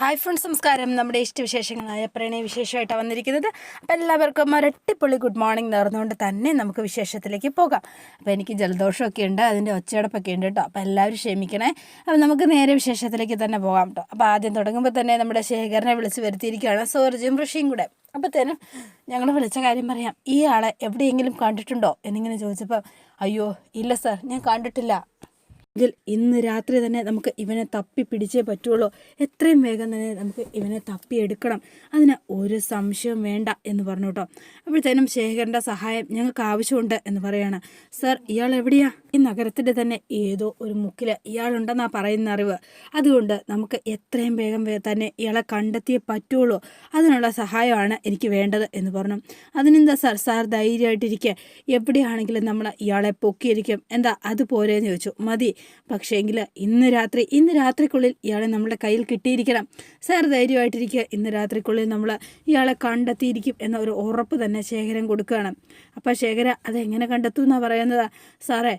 Hi friends സംസ്കാരം നമ്മുടെ ഇഷ്ടവിശേഷങ്ങളായ പ്രണയ വിശേഷമായിട്ടാണ് വന്നിരിക്കുന്നത്. അപ്പോൾ എല്ലാവർക്കും ഒരട്ടിപ്പൊളി ഗുഡ് മോർണിംഗ് നേർന്നുകൊണ്ട് തന്നെ നമുക്ക് വിശേഷത്തിലേക്ക് പോകാം. അപ്പോൾ എനിക്ക് ജലദോഷമൊക്കെ ഉണ്ട് അതിന്റെ ഒച്ചയടപ്പൊക്കെ ഉണ്ട് കേട്ടോ അപ്പോൾ എല്ലാവരും ക്ഷമിക്കണേ. അപ്പോൾ നമുക്ക് നേരെ വിശേഷത്തിലേക്ക് തന്നെ പോകാം കേട്ടോ അപ്പോൾ ആദ്യം തുടങ്ങുമ്പോൾ തന്നെ നമ്മുടെ ശേഖരനെ വിളിച്ച് വരുത്തിയിരിക്കുകയാണ്. സൂരജും ഋഷിയും കൂടെ. അപ്പോഴത്തേനും ഞങ്ങൾ വിളിച്ച കാര്യം പറയാം. ഈ ആളെ എവിടെയെങ്കിലും കണ്ടിട്ടുണ്ടോ? എന്നിങ്ങനെ ചോദിച്ചപ്പോൾ അയ്യോ ഇല്ല സാർ ഞാൻ കണ്ടിട്ടില്ല. എങ്കിൽ ഇന്ന് രാത്രി തന്നെ നമുക്ക് ഇവനെ തപ്പി പിടിച്ചേ പറ്റുള്ളൂ. എത്രയും വേഗം തന്നെ നമുക്ക് ഇവനെ തപ്പിയെടുക്കണം അതിന് ഒരു സംശയവും വേണ്ട എന്ന് പറഞ്ഞു കേട്ടോ. അപ്പോഴത്തേനും ശേഖരന്റെ സഹായം ഞങ്ങൾക്ക് ആവശ്യമുണ്ട് എന്ന് പറയാണ്. സർ ഇയാൾ എവിടെയാ? ഈ നഗരത്തിന്റെ തന്നെ ഏതോ ഒരു മുക്കിൽ ഇയാളുണ്ടെന്നാണ് പറയുന്ന അറിവ്. അതുകൊണ്ട് നമുക്ക് എത്രയും വേഗം തന്നെ ഇയാളെ കണ്ടെത്തിയേ പറ്റുള്ളൂ. അതിനുള്ള സഹായമാണ് എനിക്ക് വേണ്ടത് എന്ന് പറഞ്ഞു. അതിനെന്താ സാർ? സാർ ധൈര്യമായിട്ടിരിക്കുക എവിടെയാണെങ്കിലും നമ്മൾ ഇയാളെ പൊക്കിയിരിക്കും. എന്താ അതുപോലെ എന്ന് ചോദിച്ചു. മതി. പക്ഷേങ്കിൽ ഇന്ന് രാത്രി ഇന്ന് രാത്രിക്കുള്ളിൽ ഇയാളെ നമ്മുടെ കയ്യിൽ കിട്ടിയിരിക്കണം. സാർ ധൈര്യമായിട്ടിരിക്കുക. ഇന്ന് രാത്രിക്കുള്ളിൽ നമ്മൾ ഇയാളെ കണ്ടെത്തിയിരിക്കും എന്ന ഒരു ഉറപ്പ് തന്നെ ശേഖരൻ കൊടുക്കുകയാണ്. അപ്പോൾ ശേഖര അതെങ്ങനെ കണ്ടെത്തും എന്നാണ് പറയുന്നത്? സാറേ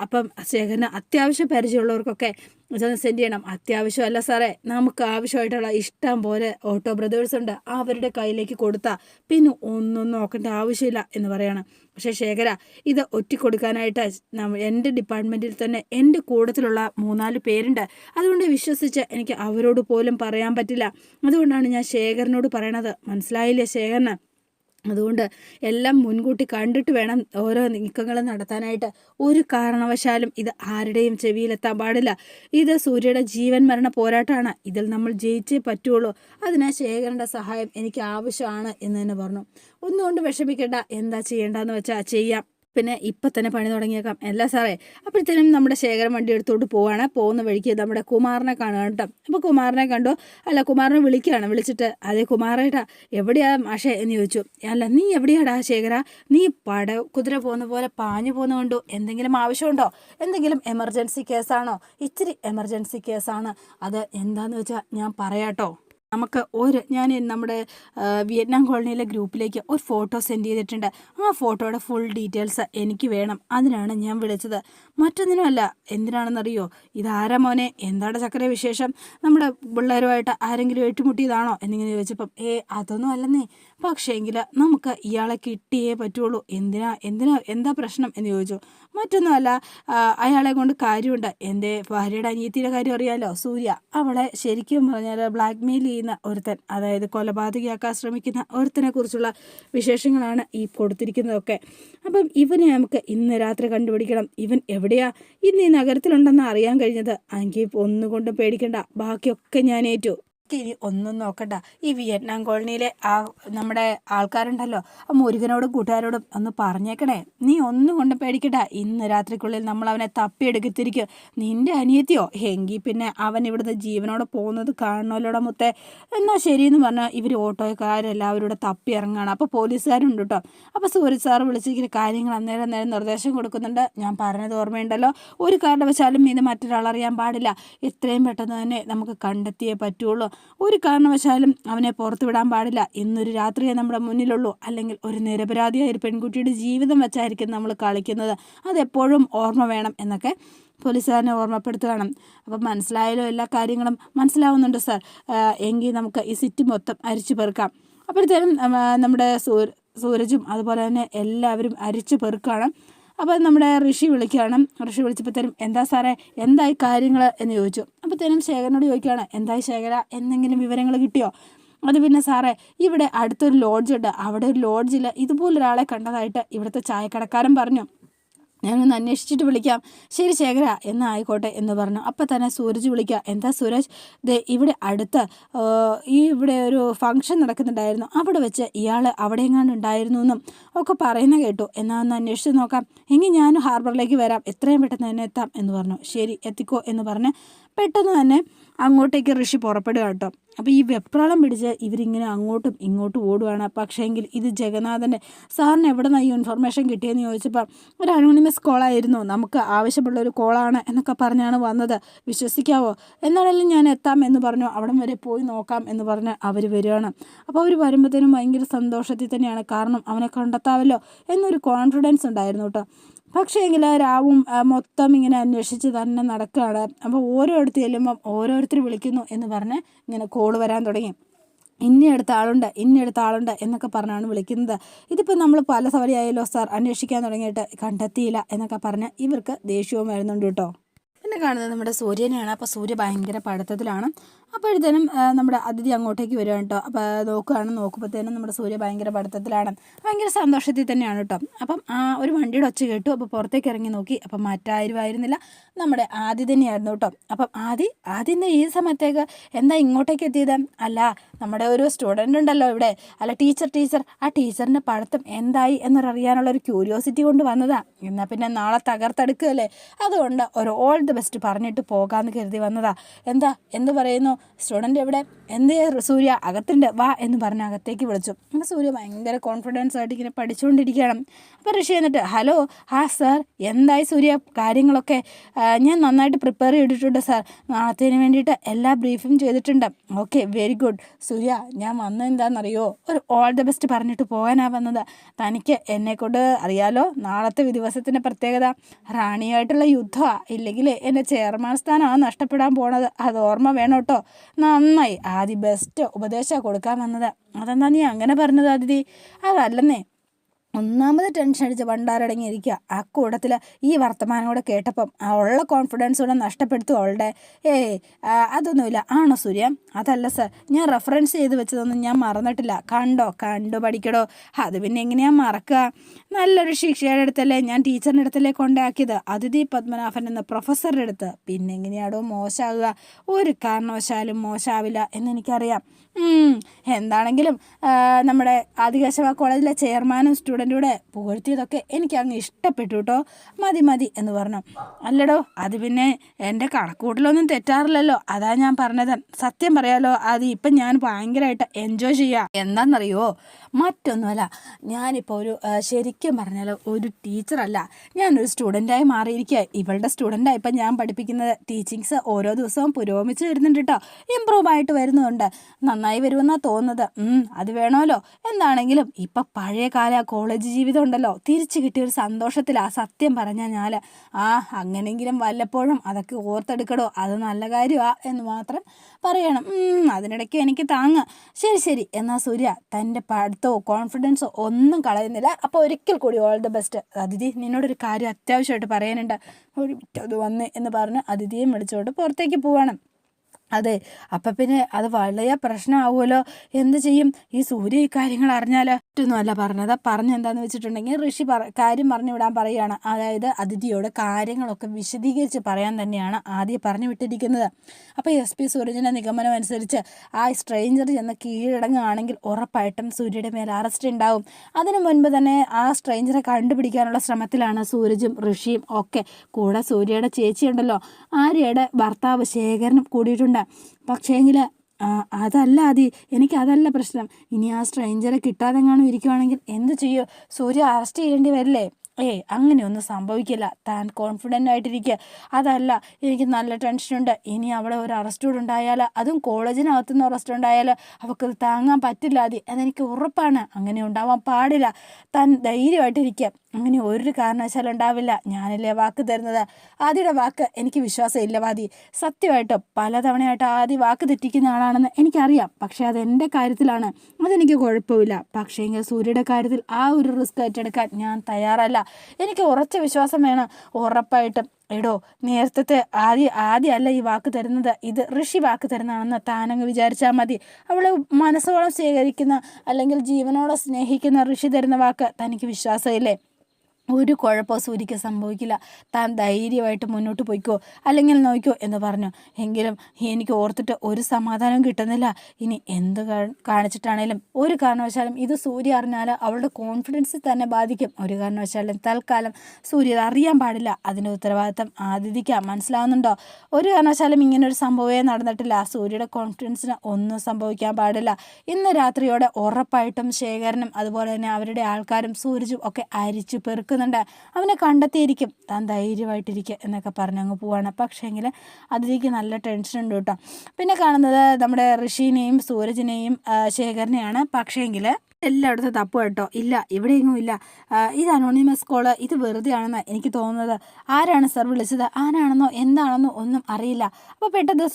അപ്പം ശേഖരന് അത്യാവശ്യം പരിചയമുള്ളവർക്കൊക്കെ ഇതൊന്ന് സെൻഡ് ചെയ്യണം. അത്യാവശ്യമല്ല സാറേ. നമുക്ക് ആവശ്യമായിട്ടുള്ള ഇഷ്ടം പോലെ ഓട്ടോ ബ്രദേഴ്സ് ഉണ്ട്. അവരുടെ കയ്യിലേക്ക് കൊടുത്താൽ പിന്നെ ഒന്നും നോക്കേണ്ട ആവശ്യമില്ല എന്ന് പറയണം. പക്ഷേ ശേഖര ഇത് ഒറ്റിക്കൊടുക്കാനായിട്ട് എന്റെ ഡിപ്പാർട്ട്മെന്റിൽ തന്നെ എന്റെ കൂടത്തിലുള്ള മൂന്നാൽ പേരുണ്ട്. അതുകൊണ്ട് വിശ്വസിച്ച് എനിക്ക് അവരോട് പോലും പറയാൻ പറ്റില്ല. അതുകൊണ്ടാണ് ഞാൻ ശേഖരനോട് പറയണത്. മനസ്സിലായില്ലേ ശേഖരന്? അതുകൊണ്ട് എല്ലാം മുൻകൂട്ടി കണ്ടിട്ട് വേണം ഓരോ നീക്കങ്ങളും നടത്താനായിട്ട്. ഒരു കാരണവശാലും ഇത് ആരുടെയും ചെവിയിലെത്താൻ പാടില്ല. ഇത് സൂര്യയുടെ ജീവൻ മരണ പോരാട്ടമാണ്. ഇതിൽ നമ്മൾ ജയിച്ചേ പറ്റുള്ളൂ. അതിന് ശേഖരന്റെ സഹായം എനിക്ക് ആവശ്യമാണ് എന്ന് തന്നെ പറഞ്ഞു. ഒന്നുകൊണ്ട് വിഷമിക്കേണ്ട. എന്താ ചെയ്യേണ്ടതെന്ന് വെച്ചാൽ ചെയ്യാം. പിന്നെ ഇപ്പം തന്നെ പണി തുടങ്ങിയേക്കാം. അല്ല സാറേ അപ്പോഴത്തേനും നമ്മുടെ ശേഖരൻ വണ്ടി എടുത്തോട്ട് പോവാണ്. പോകുന്ന വഴിക്ക് നമ്മുടെ കുമാറിനെ കാണുക കേട്ടോ. അപ്പോൾ കുമാറിനെ കണ്ടു? അല്ല കുമാറിനെ വിളിക്കുകയാണ്. വിളിച്ചിട്ട് അതെ കുമാറേട്ടാ എവിടെയാ മാഷേ? എന്ന് ചോദിച്ചു. അല്ല നീ എവിടെയാടാ ശേഖര? നീ പട കുതിര പോകുന്ന പോലെ പാഞ്ഞു പോകുന്ന കണ്ടു. എന്തെങ്കിലും ആവശ്യമുണ്ടോ? എന്തെങ്കിലും എമർജൻസി കേസാണോ ഇച്ചിരി എമർജൻസി കേസാണ് അത് എന്താന്ന് വെച്ചാൽ ഞാൻ പറയാട്ടോ. നമുക്ക് ഒരു ഞാൻ നമ്മുടെ വിയറ്റ്നാം കോളനിയിലെ ഗ്രൂപ്പിലേക്ക് ഒരു ഫോട്ടോ സെൻഡ് ചെയ്തിട്ടുണ്ട്. ആ ഫോട്ടോയുടെ ഫുൾ ഡീറ്റെയിൽസ് എനിക്ക് വേണം. അതിനാണ് ഞാൻ വിളിച്ചത്. മറ്റൊന്നിനുമല്ല എന്തിനാണെന്നറിയോ? ഇതാരാ മോനെ? എന്താണ് ചക്കര വിശേഷം? നമ്മുടെ പിള്ളേരുമായിട്ട് ആരെങ്കിലും ഏറ്റുമുട്ടിയതാണോ? എന്നിങ്ങനെ ചോദിച്ചപ്പം ഏ അതൊന്നും അല്ലെന്നേ. പക്ഷേങ്കിൽ നമുക്ക് ഇയാളെ കിട്ടിയേ പറ്റുള്ളൂ. എന്തിനാ എന്തിനാ എന്താ പ്രശ്നം? എന്ന് ചോദിച്ചു. മറ്റൊന്നുമല്ല അയാളെ കൊണ്ട് കാര്യമുണ്ട്. എന്റെ ഭാര്യയുടെ അനിയത്തിയുടെ കാര്യം അറിയാമല്ലോ സൂര്യ. അവളെ ശരിക്കും പറഞ്ഞാൽ ബ്ലാക്ക് മെയിൽ ചെയ്യുന്ന ഒരുത്തൻ അതായത് കൊലപാതകയാക്കാൻ ശ്രമിക്കുന്ന ഒരുത്തനെ കുറിച്ചുള്ള വിശേഷങ്ങളാണ് ഈ കൊടുത്തിരിക്കുന്നതൊക്കെ. അപ്പം ഇവനെ നമുക്ക് ഇന്ന് രാത്രി കണ്ടുപിടിക്കണം. ഇവൻ എവിടെയാ? ഇന്ന് ഈ നഗരത്തിലുണ്ടെന്ന് അറിയാൻ കഴിഞ്ഞത്. എങ്കിൽ ഒന്നുകൊണ്ടും പേടിക്കണ്ട. ബാക്കിയൊക്കെ ഞാൻ ഏറ്റു. ഇനി ഒന്നും നോക്കണ്ട. ഈ വിയറ്റ്നാം കോളനിയിലെ ആ നമ്മുടെ ആൾക്കാരുണ്ടല്ലോ. ആ മുരുകനോടും കൂട്ടുകാരോടും ഒന്ന് പറഞ്ഞേക്കണേ. നീ ഒന്നും കൊണ്ട് പേടിക്കണ്ട. ഇന്ന് രാത്രിക്കുള്ളിൽ നമ്മൾ അവനെ തപ്പിയെടുക്കത്തിരിക്കും. നിന്റെ അനിയത്തിയോ? എങ്കിൽ പിന്നെ അവൻ ഇവിടുന്ന് ജീവനോടെ പോകുന്നത് കാണണമല്ലോടെ മുത്തേ. എന്നാൽ ശരിയെന്ന് പറഞ്ഞാൽ ഇവർ ഓട്ടോക്കാരെല്ലാവരും ഇവിടെ തപ്പി ഇറങ്ങുകയാണ് അപ്പോൾ പോലീസുകാരുണ്ട് കേട്ടോ അപ്പോൾ സൂരജ് സാർ വിളിച്ചിരിക്കുന്ന കാര്യങ്ങൾ അന്നേരം അന്നേരം നിർദ്ദേശം കൊടുക്കുന്നുണ്ട്. ഞാൻ പറഞ്ഞത് ഓർമ്മയുണ്ടല്ലോ. ഒരു കാരണവശാലും ഇത് മറ്റൊരാൾ അറിയാൻ പാടില്ല. എത്രയും പെട്ടെന്ന് തന്നെ നമുക്ക് കണ്ടെത്തിയേ പറ്റുള്ളൂ. ഒരു കാരണവശാലും അവനെ പുറത്തു വിടാൻ പാടില്ല. ഇന്നൊരു രാത്രിയെ നമ്മുടെ മുന്നിലുള്ളൂ. അല്ലെങ്കിൽ ഒരു നിരപരാധിയായ ഒരു പെൺകുട്ടിയുടെ ജീവിതം വെച്ചായിരിക്കും നമ്മൾ കളിക്കുന്നത്. അതെപ്പോഴും ഓർമ്മ വേണം എന്നൊക്കെ പോലീസുകാരനെ ഓർമ്മപ്പെടുത്തുകയാണ്. അപ്പം മനസ്സിലായാലോ എല്ലാ കാര്യങ്ങളും മനസ്സിലാവുന്നുണ്ട് സാർ. എങ്കിൽ നമുക്ക് ഈ സിറ്റി മൊത്തം അരിച്ചു പെറുക്കാം. അപ്പോഴത്തേനും നമ്മുടെ സൂര സൂരജും അതുപോലെ തന്നെ എല്ലാവരും അരിച്ചു പെറുക്കുകയാണ് അപ്പോൾ നമ്മുടെ ഋഷി വിളിക്കുകയാണ്. ഋഷി വിളിച്ചപ്പോഴത്തേനും എന്താ സാറേ? എന്തായി കാര്യങ്ങൾ? എന്ന് ചോദിച്ചു. അപ്പോഴത്തേനും ശേഖരനോട് ചോദിക്കുകയാണ് എന്തായി ശേഖര എന്തെങ്കിലും വിവരങ്ങൾ കിട്ടിയോ? അത് പിന്നെ സാറേ ഇവിടെ അടുത്തൊരു ലോഡ്ജ് ഉണ്ട്. അവിടെ ഒരു ലോഡ്ജിൽ ഇതുപോലൊരാളെ കണ്ടതായിട്ട് ഇവിടുത്തെ ചായക്കടക്കാരൻ പറഞ്ഞു. ഞാനൊന്ന് അന്വേഷിച്ചിട്ട് വിളിക്കാം. ശരി ശേഖര എന്നാ ആയിക്കോട്ടെ എന്ന് പറഞ്ഞു. അപ്പം തന്നെ സൂരജ് വിളിക്കുക എന്താ സൂരജ്? ദേ ഇവിടെ അടുത്ത് ഈ ഇവിടെ ഒരു ഫംഗ്ഷൻ നടക്കുന്നുണ്ടായിരുന്നു. അവിടെ വെച്ച് ഇയാൾ അവിടെ എങ്ങാണ്ട് ഉണ്ടായിരുന്നു എന്നും ഒക്കെ പറയുന്ന കേട്ടു. എന്നാൽ ഒന്ന് അന്വേഷിച്ച് നോക്കാം. എങ്കിൽ ഞാനും ഹാർബറിലേക്ക് വരാം. എത്രയും പെട്ടെന്ന് തന്നെ എത്താം എന്ന് പറഞ്ഞു. ശരി എത്തിക്കോ എന്ന് പറഞ്ഞ് പെട്ടെന്ന് തന്നെ അങ്ങോട്ടേക്ക് ഋഷി പുറപ്പെടുക കേട്ടോ. അപ്പോൾ ഈ വെപ്രാളം പിടിച്ച് ഇവരിങ്ങനെ അങ്ങോട്ടും ഇങ്ങോട്ടും ഓടുവാണ്. പക്ഷേങ്കിൽ ഇത് ജഗന്നാഥന്റെ സാറിന് എവിടെ നിന്നാണ് ഈ ഇൻഫർമേഷൻ കിട്ടിയെന്ന് ചോദിച്ചപ്പോൾ ഒരു അനോണിമസ് കോളായിരുന്നു നമുക്ക് ആവശ്യമുള്ള ഒരു കോളാണ് എന്നൊക്കെ പറഞ്ഞാണ് വന്നത്. വിശ്വസിക്കാവോ? എന്നാണെങ്കിലും ഞാൻ എത്താം എന്ന് പറഞ്ഞു. അവിടം വരെ പോയി നോക്കാം എന്ന് പറഞ്ഞ് അവർ വരികയാണ്. അപ്പോൾ അവർ വരുമ്പോഴത്തേനും ഭയങ്കര സന്തോഷത്തിൽ തന്നെയാണ്. കാരണം അവനെ കണ്ടെത്താമല്ലോ എന്നൊരു കോൺഫിഡൻസ് ഉണ്ടായിരുന്നു കേട്ടോ. പക്ഷേ എങ്കിൽ രാവും മൊത്തം ഇങ്ങനെ അന്വേഷിച്ച് തന്നെ നടക്കുകയാണ് അപ്പോൾ ഓരോരുത്തർ ചെല്ലുമ്പം ഓരോരുത്തർ വിളിക്കുന്നു എന്ന് പറഞ്ഞ് ഇങ്ങനെ കോൾ വരാൻ തുടങ്ങി. ഇന്ന അടുത്ത ആളുണ്ട് ഇന്ന അടുത്ത ആളുണ്ട് എന്നൊക്കെ പറഞ്ഞാണ് വിളിക്കുന്നത്. ഇതിപ്പോൾ നമ്മൾ പല സവരിയായല്ലോ സാർ അന്വേഷിക്കാൻ തുടങ്ങിയിട്ട് കണ്ടെത്തിയില്ല എന്നൊക്കെ പറഞ്ഞ് ഇവർക്ക് ദേഷ്യവും വരുന്നുണ്ട് കേട്ടോ. കാണുന്നത് നമ്മുടെ സൂര്യനെയാണ്. അപ്പോൾ സൂര്യ ഭയങ്കര പഠിത്തത്തിലാണ്. അപ്പോഴത്തേനും നമ്മുടെ അതിഥി അങ്ങോട്ടേക്ക് വരിക കേട്ടോ. അപ്പോൾ നോക്കുകയാണ് നോക്കുമ്പോഴത്തേനും നമ്മുടെ സൂര്യ ഭയങ്കര പഠിത്തത്തിലാണ്. ഭയങ്കര സന്തോഷത്തിൽ തന്നെയാണ് കേട്ടോ. അപ്പം ആ ഒരു വണ്ടിയുടെ ഒച്ച കേട്ടു. അപ്പോൾ പുറത്തേക്ക് ഇറങ്ങി നോക്കി. അപ്പം മറ്റാരുമായിരുന്നില്ല. നമ്മുടെ ആദി തന്നെയായിരുന്നു കേട്ടോ. അപ്പം ആദി ആദ്യം ഈ സമയത്തേക്ക് എന്താ ഇങ്ങോട്ടേക്ക് എത്തിയത്? അല്ല നമ്മുടെ ഒരു സ്റ്റുഡന്റ് ഉണ്ടല്ലോ ഇവിടെ. അല്ല ടീച്ചർ ടീച്ചർ ആ ടീച്ചറിന്റെ പഠിത്തം എന്തായി എന്നൊരറിയാനുള്ള ഒരു ക്യൂരിയോസിറ്റി കൊണ്ട് വന്നതാണ് എന്നാൽ പിന്നെ നാളെ തകർത്തെടുക്കുകയല്ലേ? അതുകൊണ്ട് ഒരു ഓൾ ദി ബെസ്റ്റ് പറഞ്ഞിട്ട് പോകാമെന്ന് കരുതി വന്നതാ. എന്താ? എന്ത് പറയുന്നു? സ്റ്റുഡന്റ് എവിടെ? എന്തേ സൂര്യ? അകത്തുണ്ട്. വാ എന്ന് പറഞ്ഞ് അകത്തേക്ക് വിളിച്ചു. അങ്ങനെ സൂര്യ ഭയങ്കര കോൺഫിഡൻസ് ആയിട്ട് ഇങ്ങനെ പഠിച്ചുകൊണ്ടിരിക്കുകയാണ് അപ്പോൾ ഋഷി എന്നിട്ട് ഹലോ ആ സാർ എന്തായി സൂര്യ? കാര്യങ്ങളൊക്കെ? ഞാൻ നന്നായിട്ട് പ്രിപ്പയർ ചെയ്തിട്ടുണ്ട് സാർ നാളത്തേന് വേണ്ടിയിട്ട് എല്ലാ ബ്രീഫും ചെയ്തിട്ടുണ്ട്. ഓക്കെ വെരി ഗുഡ് സൂര്യ ഞാൻ വന്നത് എന്താണെന്നറിയോ ഒരു ഓൾ ദ ബെസ്റ്റ് പറഞ്ഞിട്ട് പോകാനാണ് വന്നത്. തനിക്ക് എന്നെക്കൊണ്ട് അറിയാലോ നാളത്തെ ദിവസത്തിന്റെ പ്രത്യേകത. റാണിയായിട്ടുള്ള യുദ്ധമാണ് ഇല്ലെങ്കിൽ എന്റെ ചെയർമാൻ സ്ഥാനമാണ് നഷ്ടപ്പെടാൻ പോണത്. അത് ഓർമ്മ വേണം കേട്ടോ നന്നായി. ആദ്യ ബെസ്റ്റ് ഉപദേശമാണ് കൊടുക്കാൻ വന്നത്. അതെന്താ നീ അങ്ങനെ പറഞ്ഞത് അതിഥി അതല്ലെന്നേ. ഒന്നാമത് ടെൻഷൻ അടിച്ച് പണ്ടാരടങ്ങിയിരിക്കുക. ആ കൂട്ടത്തിൽ ഈ വർത്തമാനം കൂടെ കേട്ടപ്പം ആ ഉള്ള കോൺഫിഡൻസ് കൂടെ നഷ്ടപ്പെടുത്തു അവളുടെ. ഏയ് അതൊന്നുമില്ല. ആണോ സൂര്യ? അതല്ല സർ ഞാൻ റെഫറൻസ് ചെയ്ത് വെച്ചതൊന്നും ഞാൻ മറന്നിട്ടില്ല. കണ്ടോ? കണ്ടു പഠിക്കടോ. അത് പിന്നെ എങ്ങനെയാ മറക്കുക? നല്ലൊരു ശിക്ഷയുടെ അടുത്തല്ലേ ഞാൻ ടീച്ചറിന്റെ അടുത്തല്ലേ കൊണ്ടാക്കിയത്? അതിഥി പത്മനാഭൻ എന്ന പ്രൊഫസറുടെ അടുത്ത്. പിന്നെ എങ്ങനെയാടോ മോശമാകുക ഒരു കാരണവശാലും മോശമാവില്ല എന്നെനിക്കറിയാം. എന്താണെങ്കിലും നമ്മുടെ ആദികശവ കോളേജിലെ ചെയർമാനും സ്റ്റുഡന്റും കൂടെ പുകഴ്ത്തിയതൊക്കെ എനിക്ക് അങ്ങ് ഇഷ്ടപ്പെട്ടു കേട്ടോ. മതി മതി എന്ന് പറഞ്ഞു. അല്ലടോ അത് പിന്നെ എന്റെ കണക്കൂട്ടിലൊന്നും തെറ്റാറില്ലല്ലോ. അതാ ഞാൻ പറഞ്ഞത്. സത്യം പറയാലോ അത് ഇപ്പം ഞാൻ ഭയങ്കരമായിട്ട് എൻജോയ് ചെയ്യുക എന്താണെന്നറിയോ മറ്റൊന്നുമല്ല. ഞാനിപ്പോൾ ഒരു ശരിക്കും പറഞ്ഞാൽ ഒരു ടീച്ചറല്ല. ഞാനൊരു സ്റ്റുഡന്റായി മാറിയിരിക്കുക ഇവളുടെ സ്റ്റുഡന്റായി ഞാൻ പഠിപ്പിക്കുന്നത്. ടീച്ചിങ്സ് ഓരോ ദിവസവും പുരോഗമിച്ച് വരുന്നുണ്ട് കേട്ടോ. ഇമ്പ്രൂവ് ആയിട്ട് വരുന്നുണ്ട്. നന്നായി വരുമെന്നാണ് തോന്നുന്നത്. അത് വേണമല്ലോ. എന്താണെങ്കിലും ഇപ്പം പഴയ കാല കോളേജ് ജീവിതം ഉണ്ടല്ലോ തിരിച്ചു കിട്ടിയ ഒരു സന്തോഷത്തിലാ സത്യം പറഞ്ഞാൽ ഞാൻ ആ അങ്ങനെങ്കിലും വല്ലപ്പോഴും അതൊക്കെ ഓർത്തെടുക്കടോ. അത് നല്ല കാര്യമാ എന്ന് മാത്രം പറയണം. അതിനിടയ്ക്ക് എനിക്ക് താങ്ങ്. ശരി ശരി. എന്നാൽ സൂര്യ തന്റെ പഠിത്തമോ കോൺഫിഡൻസോ ഒന്നും കളയുന്നില്ല. അപ്പോൾ ഒരിക്കൽ കൂടി ഓൾ ദ ബെസ്റ്റ് അതിഥി നിന്നോടൊരു കാര്യം അത്യാവശ്യമായിട്ട് പറയാനുണ്ട്. ഒരു അത് വന്ന് എന്ന് പറഞ്ഞ് അതിഥിയെ വിളിച്ചുകൊണ്ട് പുറത്തേക്ക് പോവാണ്. അതെ അപ്പം പിന്നെ അത് വളരെ പ്രശ്നമാവുമല്ലോ എന്ത് ചെയ്യും? ഈ സൂര്യ ഈ കാര്യങ്ങൾ അറിഞ്ഞാൽ ഒറ്റൊന്നുമല്ല പറഞ്ഞത്. പറഞ്ഞെന്താന്ന് വെച്ചിട്ടുണ്ടെങ്കിൽ ഋഷി പറ കാര്യം പറഞ്ഞു വിടാൻ പറയുകയാണ്. അതായത് അതിഥിയോട് കാര്യങ്ങളൊക്കെ വിശദീകരിച്ച് പറയാൻ തന്നെയാണ് ആദ്യം പറഞ്ഞു വിട്ടിരിക്കുന്നത്. അപ്പോൾ എസ് പി സൂരജിന്റെ നിഗമനം അനുസരിച്ച് ആ സ്ട്രേഞ്ചർ ചെന്ന് കീഴടങ്ങുകയാണെങ്കിൽ ഉറപ്പായിട്ടും സൂര്യയുടെ മേൽ അറസ്റ്റ് ഉണ്ടാവും. അതിനു മുൻപ് തന്നെ ആ സ്ട്രേഞ്ചറെ കണ്ടുപിടിക്കാനുള്ള ശ്രമത്തിലാണ് സൂരജും ഋഷിയും ഒക്കെ. കൂടെ സൂര്യയുടെ ചേച്ചിയുണ്ടല്ലോ. ആര്യയുടെ ഭർത്താവ് ശേഖരനും കൂടിയിട്ടുണ്ട് പക്ഷേങ്കിൽ അതല്ല അതി എനിക്ക് അതല്ല പ്രശ്നം. ഇനി ആ സ്ട്രേഞ്ചറെ കിട്ടാതെങ്ങാനും ഇരിക്കുവാണെങ്കിൽ എന്ത് ചെയ്യോ? സൂര്യ അറസ്റ്റ് ചെയ്യേണ്ടി വരില്ലേ? ഏയ് അങ്ങനെയൊന്നും സംഭവിക്കില്ല. താൻ കോൺഫിഡന്റ് ആയിട്ടിരിക്കുക അതല്ല എനിക്ക് നല്ല ടെൻഷനുണ്ട് ഇനി അവിടെ ഒരു അറസ്റ്റ് കൂടെ ഉണ്ടായാൽ അതും കോളേജിനകത്തുനിന്ന് അറസ്റ്റ് ഉണ്ടായാൽ അവൾക്കത് താങ്ങാൻ പറ്റില്ല അതി അതെനിക്ക് ഉറപ്പാണ്. അങ്ങനെ ഉണ്ടാവാൻ പാടില്ല. താൻ ധൈര്യമായിട്ടിരിക്കുക അങ്ങനെ ഒരു കാരണവശാലും ഉണ്ടാവില്ല ഞാനല്ലേ വാക്ക് തരുന്നത്? ആദിയുടെ വാക്ക് എനിക്ക് വിശ്വാസം ഇല്ല വാദി. സത്യമായിട്ട് പലതവണയായിട്ട് ആദി വാക്ക് തെറ്റിക്കുന്ന ആളാണെന്ന് എനിക്കറിയാം. പക്ഷേ അത് എന്റെ കാര്യത്തിലാണ്. അതെനിക്ക് കുഴപ്പമില്ല. പക്ഷേ എങ്കിൽ സൂര്യയുടെ കാര്യത്തിൽ ആ ഒരു റിസ്ക് ഏറ്റെടുക്കാൻ ഞാൻ തയ്യാറല്ല. എനിക്ക് ഉറച്ച വിശ്വാസം വേണം. ഉറപ്പായിട്ടും എടോ നേരത്തെ ആദ്യ ആദ്യമല്ല ഈ വാക്ക് തരുന്നത്. ഇത് ഋഷി വാക്ക് തരുന്നതാണെന്ന് താനങ്ങ് വിചാരിച്ചാൽ മതി. അവളെ മനസ്സോളം സ്വീകരിക്കുന്ന അല്ലെങ്കിൽ ജീവനോളം സ്നേഹിക്കുന്ന ഋഷി തരുന്ന വാക്ക് തനിക്ക് വിശ്വാസമില്ലേ? ഒരു കുഴപ്പമോ സൂര്യക്ക് സംഭവിക്കില്ല. താൻ ധൈര്യമായിട്ട് മുന്നോട്ട് പോയിക്കോ അല്ലെങ്കിൽ നോക്കിക്കോ എന്ന് പറഞ്ഞു. എങ്കിലും എനിക്ക് ഓർത്തിട്ട് ഒരു സമാധാനം കിട്ടുന്നില്ല. ഇനി എന്ത് കാണിച്ചിട്ടാണേലും ഒരു കാരണവശാലും ഇത് സൂര്യ അറിഞ്ഞാൽ അവളുടെ കോൺഫിഡൻസ് തന്നെ ബാധിക്കും. ഒരു കാരണവശാലും തൽക്കാലം സൂര്യ അറിയാൻ പാടില്ല. അതിന്റെ ഉത്തരവാദിത്തം ആദിതിക്കാം മനസ്സിലാവുന്നുണ്ടോ? ഒരു കാരണവശാലും ഇങ്ങനെ ഒരു സംഭവമേ നടന്നിട്ടില്ല. സൂര്യയുടെ കോൺഫിഡൻസിന് ഒന്നും സംഭവിക്കാൻ പാടില്ല. ഇന്ന് രാത്രിയോടെ ഉറപ്പായിട്ടും ശേഖരനും അതുപോലെ തന്നെ അവരുടെ ആൾക്കാരും സൂരജും ഒക്കെ അരിച്ചു പെറുക്കുന്നുണ്ട് അവനെ കണ്ടെത്തിയിരിക്കും. താൻ ധൈര്യമായിട്ടിരിക്കുക എന്നൊക്കെ പറഞ്ഞ് അങ്ങ് പോവാണ്. പക്ഷേങ്കിൽ അതിലേക്ക് നല്ല ടെൻഷൻ ഉണ്ട് കേട്ടോ. പിന്നെ കാണുന്നത് നമ്മുടെ ഋഷീനെയും സൂരജിനെയും ശേഖരനെയാണ്. പക്ഷേങ്കിൽ എല്ലായിടത്തും തപ്പ് കേട്ടോ. ഇല്ല ഇവിടെയെങ്ങും ഇല്ല. ഇത് അനോണിമസ് കോൾ ഇത് വെറുതെ ആണെന്ന് എനിക്ക് തോന്നുന്നത്. ആരാണ് സർ വിളിച്ചത്? ആരാണെന്നോ എന്താണെന്നോ ഒന്നും അറിയില്ല. അപ്പോൾ പെട്ടെന്ന്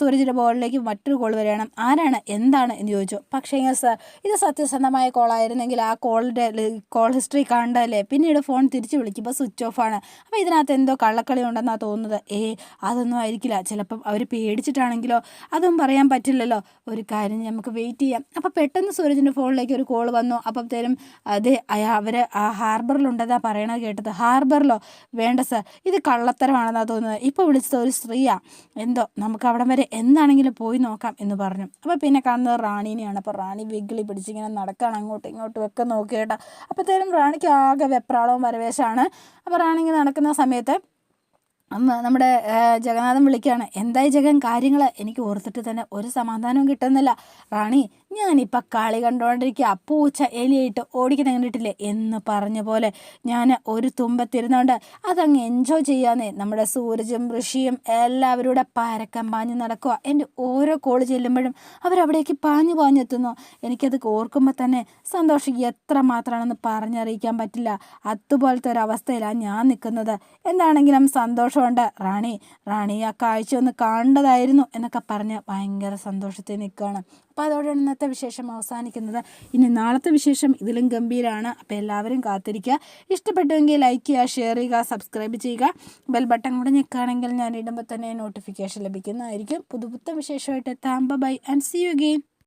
സൂരജിന്റെ ബോളിലേക്ക് മറ്റൊരു കോൾ വരികയാണ്. ആരാണ്? എന്താണ്? എന്ന് ചോദിച്ചു. പക്ഷേ സർ ഇത് സത്യസന്ധമായ കോളായിരുന്നെങ്കിൽ ആ കോളിന്റെ കോൾ ഹിസ്റ്ററി കണ്ടല്ലേ? പിന്നീട് ഫോൺ തിരിച്ച് വിളിക്കുമ്പോൾ സ്വിച്ച് ഓഫ് ആണ്. അപ്പോൾ ഇതിനകത്ത് എന്തോ കള്ളക്കളി ഉണ്ടെന്നാണ് തോന്നുന്നത്. ഏ അതൊന്നും ആയിരിക്കില്ല. ചിലപ്പം അവർ പേടിച്ചിട്ടാണെങ്കിലോ അതും പറയാൻ പറ്റില്ലല്ലോ. ഒരു കാര്യം നമുക്ക് വെയിറ്റ് ചെയ്യാം. അപ്പോൾ പെട്ടെന്ന് സൂരജിന്റെ ഫോണിലേക്ക് ഒരു കോൾ വന്നു. അപ്പോഴത്തേനും അതെ അവർ ആ ഹാർബറിലുണ്ടെന്നാ പറയണത് കേട്ടത്. ഹാർബറിലോ വേണ്ട സർ ഇത് കള്ളത്തരമാണെന്നാണ് തോന്നുന്നത്. ഇപ്പോൾ വിളിച്ചത് ഒരു സ്ത്രീയാണ് എന്തോ നമുക്ക് അവിടം വരെ എന്താണെങ്കിലും പോയി നോക്കാം എന്ന് പറഞ്ഞു. അപ്പോൾ പിന്നെ കാണുന്നത് റാണീനെയാണ്. അപ്പോൾ റാണി വിഗിളി പിടിച്ചിങ്ങനെ നടക്കുകയാണ് അങ്ങോട്ടും ഇങ്ങോട്ടും ഒക്കെ നോക്കി കേട്ടോ. അപ്പോഴത്തേനും റാണിക്ക് ആകെ വെപ്രാളവും വരവേശമാണ് അപ്പോൾ റാണി ഇങ്ങനെ നടക്കുന്ന സമയത്ത് നമ്മുടെ ജഗന്നാഥൻ വിളിക്കുകയാണ് എന്തായി ജഗൻ? കാര്യങ്ങൾ എനിക്ക് ഓർത്തിട്ട് തന്നെ ഒരു സമാധാനവും കിട്ടുന്നില്ല. റാണി ഞാനിപ്പോൾ കളി കണ്ടുകൊണ്ടിരിക്കുക പൂച്ച എലിയിട്ട് ഓടിക്കുന്ന കണ്ടിട്ടില്ലേ? എന്ന് പറഞ്ഞ പോലെ ഞാൻ ഒരു തുമ്പത്തിരുന്നുകൊണ്ട് അതങ്ങ് എൻജോയ് ചെയ്യാന്നേ. നമ്മുടെ സൂരജും ഋഷിയും എല്ലാവരും കൂടെ പരക്കം പാഞ്ഞ് നടക്കുക എന്റെ ഓരോ കോൾ ചെല്ലുമ്പോഴും അവരവിടേക്ക് പാഞ്ഞു പാഞ്ഞെത്തുന്നു. എനിക്കത് ഓർക്കുമ്പോൾ തന്നെ സന്തോഷം. എത്ര മാത്രമാണെന്ന് പറഞ്ഞറിയിക്കാൻ പറ്റില്ല. അതുപോലത്തെ അവസ്ഥയിലാണ് ഞാൻ നിൽക്കുന്നത് എന്താണെങ്കിലും സന്തോഷമുണ്ട്. റാണി റാണി ആ കാഴ്ച ഒന്ന് കാണേണ്ടതായിരുന്നു എന്നൊക്കെ പറഞ്ഞ് ഭയങ്കര സന്തോഷത്തിൽ നിൽക്കുകയാണ് അപ്പോൾ അതോടെയാണ് ഇന്നത്തെ വിശേഷം അവസാനിക്കുന്നത്. ഇനി നാളത്തെ വിശേഷം ഇതിലും ഗംഭീരമാണ് അപ്പോൾ എല്ലാവരും കാത്തിരിക്കുക. ഇഷ്ടപ്പെട്ടുവെങ്കിൽ ലൈക്ക് ചെയ്യുക ഷെയർ ചെയ്യുക സബ്സ്ക്രൈബ് ചെയ്യുക. ബെൽ ബട്ടൺ കൂടെ ഞെക്കുകയാണെങ്കിൽ ഞാൻ ഇടുമ്പോൾ തന്നെ നോട്ടിഫിക്കേഷൻ ലഭിക്കുന്നതായിരിക്കും. പുതുപുത്ത വിശേഷമായിട്ട് താമ്പ bye and see you again